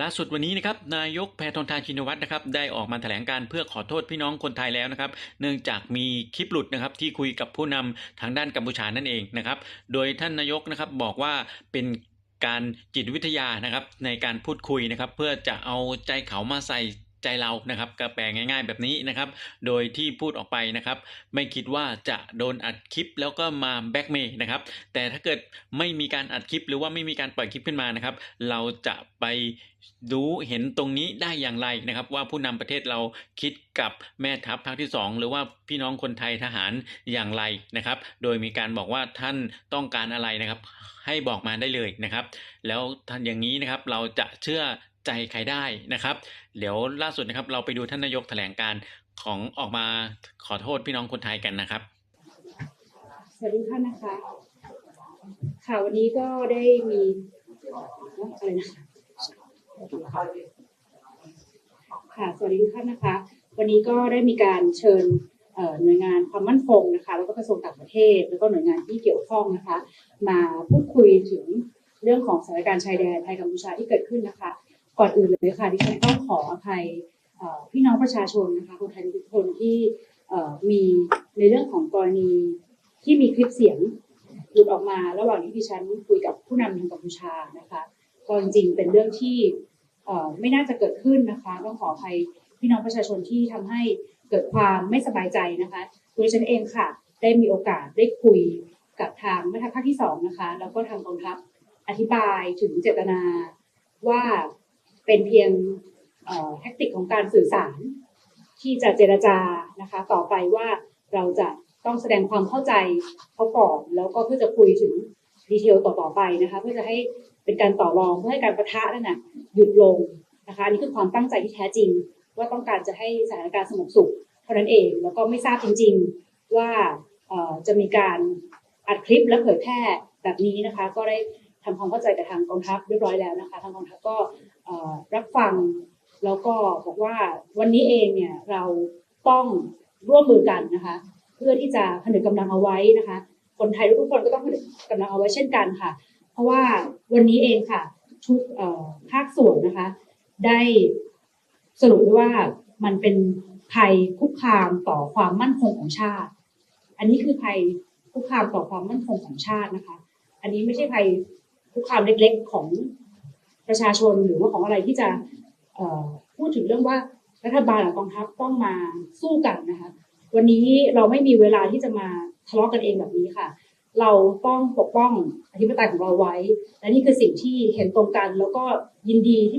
ล่าสุดวันนี้นะครับนายกแพทองทานชินวัตรนะครับได้ออกมาแถลงการเพื่อขอโทษพี่น้องคนไทยแล้วนะครับเนื่องจากมีคลิปหลุดนะครับที่คุยกับผู้นำทางด้านกัมพูชานั่นเองนะครับโดยท่านนายกนะครับบอกว่าเป็นการจิตวิทยานะครับในการพูดคุยนะครับเพื่อจะเอาใจเขามาใส่ ใจเรานะครับก็แปลง่ายๆแบบนี้นะครับ โดยที่พูดออกไปนะครับ ไม่คิดว่าจะโดนอัดคลิปแล้วก็มาแบ็กเมย์นะครับ แต่ถ้าเกิดไม่มีการอัดคลิป หรือว่าไม่มีการปล่อยคลิปขึ้นมานะครับ เราจะไปรู้เห็นตรงนี้ได้อย่างไรนะครับ ว่าผู้นำประเทศเราคิดกับแม่ทัพภาคที่ 2 หรือว่าพี่น้องคนไทยทหารอย่างไรนะครับ โดยมีการบอกว่าท่านต้องการอะไรนะครับ ให้บอกมาได้เลยนะครับ แล้วท่านอย่างนี้นะครับเราจะเชื่อ ใจใครได้นะครับ เดี๋ยวล่าสุดนะครับ เราไปดูท่านนายกแถลงการของออกมาขอโทษพี่น้องคนไทยกันนะครับ สวัสดีท่านนะคะ ค่ะวันนี้ก็ได้มีอะไรนะคะค่ะสวัสดีทุกท่านนะคะ วันนี้ก็ได้มีการเชิญหน่วยงานความมั่นคงนะคะ แล้วก็กระทรวงต่างประเทศ แล้วก็หน่วยงานที่เกี่ยวข้องนะคะ มาพูดคุยถึงเรื่องของสถานการณ์ชายแดนไทยกัมพูชาที่เกิดขึ้นนะคะ ก่อนอื่นเลยค่ะดิฉันต้องขออภัยพี่น้องประชาชนนะคะคนไทยทุกคนที่มีในเรื่องของกรณีที่มีคลิปเสียงหลุดออกมาระหว่างที่ดิฉันคุยกับผู้นำทางกัมพูชานะคะก็จริงเป็นเรื่องที่ไม่น่าจะเกิดขึ้นนะคะต้องขออภัยพี่น้องประชาชนที่ทำให้เกิดความไม่สบายใจนะคะตัวดิฉันเองค่ะ ได้มีโอกาสได้คุยกับทางแม่ทัพภาคที่สองนะคะแล้วก็ทางกองทัพอธิบายถึงเจตนาว่า เป็นเพียงเอ่อแทคติกของการสื่อสาร ที่จะเจรจานะคะ ต่อไปว่าเราจะต้องแสดงความเข้าใจเขาก่อนแล้วก็เพื่อจะคุยถึงดีเทลต่อๆไปนะคะ เพื่อจะให้เป็นการต่อรองเพื่อให้การประทะนั่นน่ะหยุดลงนะคะนนี้คือความตั้งใจที่แท้จริง ว่าต้องการจะให้สถานการณ์สงบสุขเท่านั้นเองแล้วก็ไม่ทราบจริง ๆว่าจะมีการอัดคลิปและเผยแพร่แบบนี้นะคะ ก็ได้ ทำความเข้าใจกับทางกองทัพเรียบร้อยแล้วนะคะ ทางกองทัพก็รับฟังแล้วก็บอกว่าวันนี้เองเนี่ยเราต้องร่วมมือกันนะคะ เพื่อที่จะผนึกกำลังเอาไว้นะคะ คนไทยทุกคนก็ต้องผนึกกำลังเอาไว้เช่นกันค่ะ เพราะว่าวันนี้เองค่ะทุกภาคส่วนนะคะ ได้สรุปได้ว่ามันเป็นภัยคุกคามต่อความมั่นคงของชาติ อันนี้คือภัยคุกคามต่อความมั่นคงของชาตินะคะ อันนี้ไม่ใช่ภัย คุกคามเล็กๆของประชาชนหรือว่าของอะไรที่จะพูดถึงเรื่องว่ารัฐบาลกับกองทัพต้องมาสู้กันนะคะ วันนี้เราไม่มีเวลาที่จะมาทะเลาะกันเองแบบนี้ค่ะ เราต้องปกป้องอธิปไตยของเราไว้ และนี่คือสิ่งที่เห็นตรงกัน แล้วก็ยินดีที่จะ